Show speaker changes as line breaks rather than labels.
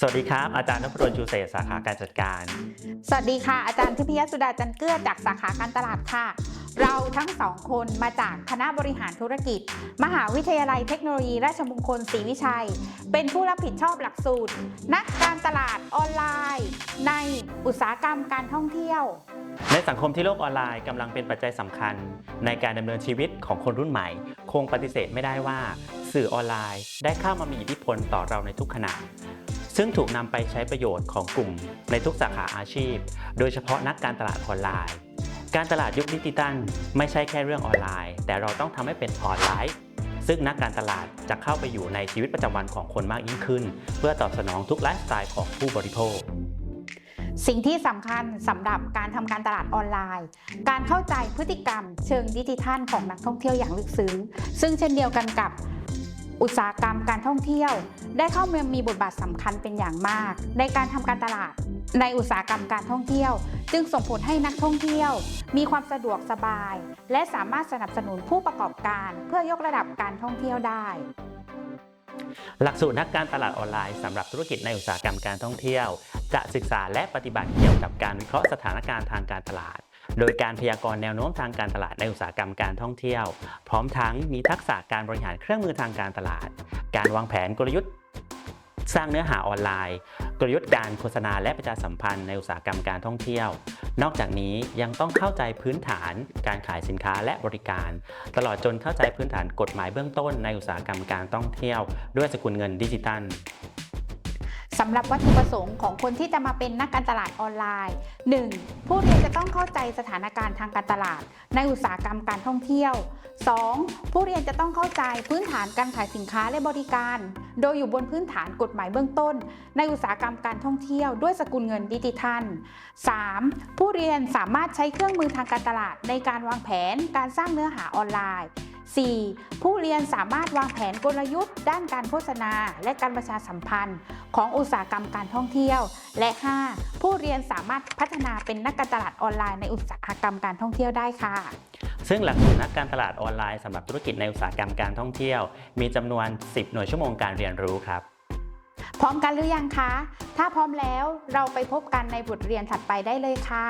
สวัสดีครับ อาจารย์นพดลชูเศษสาขาการจัดการ
สวัสดีค่ะ อาจารย์ทิพยสุดาจันเกื้อจากสาขาการตลาดค่ะ เราทั้งสองคนมาจากคณะบริหารธุรกิจ มหาวิทยาลัยเทคโนโลยีราชมงคลศรีวิชัย เป็นผู้รับผิดชอบหลักสูตร นักการตลาดออนไลน์ ในอุตสาหกรรมการท่องเที่ยว
ในสังคมที่โลกออนไลน์กำลังเป็นปัจจัยสำคัญ ในการดำเนินชีวิตของคนรุ่นใหม่ คงปฏิเสธไม่ได้ว่า สื่อออนไลน์ได้เข้ามามีอิทธิพลต่อเราในทุกขณะ ซึ่งถูกนำไปใช้ประโยชน์ของกลุ่มในทุกสาขาอาชีพ โดยเฉพาะนักการตลาดออนไลน์ การตลาดยุคดิจิตัลไม่ใช่แค่เรื่องออนไลน์ แต่เราต้องทำให้เป็นออนไลน์ ซึ่งนักการตลาดจะเข้าไปอยู่ในชีวิตประจำวันของคนมากยิ่งขึ้น เพื่อตอบสนองทุกไลฟ์สไตล์ของผู้บริโภค
สิ่งที่สำคัญสำหรับการทำการตลาดออนไลน์ การเข้าใจพฤติกรรมเชิงดิจิทัลของนักท่องเที่ยวอย่างลึกซึ้ง ซึ่งเช่นเดียวกันกับ อุตสาหกรรมการท่องเที่ยว ได้เข้ามามีบทบาทสำคัญเป็นอย่างมาก ในการทำการตลาด ในอุตสาหกรรมการท่องเที่ยว จึงส่งผลให้นักท่องเที่ยว มีความสะดวกสบาย และสามารถสนับสนุนผู้ประกอบการ เพื่อยกระดับการท่องเที่ยวได้
หลักสูตรนักการตลาดออนไลน์สำหรับธุรกิจในอุตสาหกรรมการท่องเที่ยว จะศึกษาและปฏิบัติเกี่ยวกับการวิเคราะห์สถานการณ์ทางการตลาด โดยการพยากรณ์แนวโน้มทางการตลาดในอุตสาหกรรมการท่องเที่ยว พร้อมทั้งมีทักษะการบริหารเครื่องมือทางการตลาด การวางแผนกลยุทธ์ สร้างเนื้อหาออนไลน์ กลยุทธ์การโฆษณาและประชาสัมพันธ์ในอุตสาหกรรมการท่องเที่ยว นอกจากนี้ยังต้องเข้าใจพื้นฐาน การขายสินค้าและบริการ ตลอดจนเข้าใจพื้นฐานกฎหมายเบื้องต้นในอุตสาหกรรมการท่องเที่ยว ด้วยสกุลเงินดิจิตัล
สำหรับวัตถุประสงค์ของคนที่จะมาเป็นนักการตลาดออนไลน์ 1. ผู้เรียนจะต้องเข้าใจสถานการณ์ทางการตลาด ในอุตสาหกรรมการท่องเที่ยว 2. ผู้เรียนจะต้องเข้าใจพื้นฐานการขายสินค้าและบริการ โดยอยู่บนพื้นฐานกฎหมายเบื้องต้น ในอุตสาหกรรมการท่องเที่ยวด้วยสกุลเงินดิจิทัล 3. ผู้เรียนสามารถใช้เครื่องมือทางการตลาดในการวางแผนการสร้างเนื้อหาออนไลน์ 4. ผู้เรียนสามารถวางแผนกลยุทธ์ ด้านการโฆษณา และการประชาสัมพันธ์ ของอุตสาหกรรมการท่องเที่ยว และ 5. ผู้เรียนสามารถพัฒนาเป็นนักการตลาดออนไลน์ในอุตสาหกรรมการท่องเที่ยวได้ค่ะ
ซึ่งหลักสูตรนักการตลาดออนไลน์สำหรับธุรกิจในอุตสาหกรรมการท่องเที่ยว มีจำนวน 10 หน่วยชั่วโมงการเรียนรู้ครับ
พร้อมกันหรือยังคะ ถ้าพร้อมแล้วเราไปพบกันในบทเรียนถัดไปได้เลยค่ะ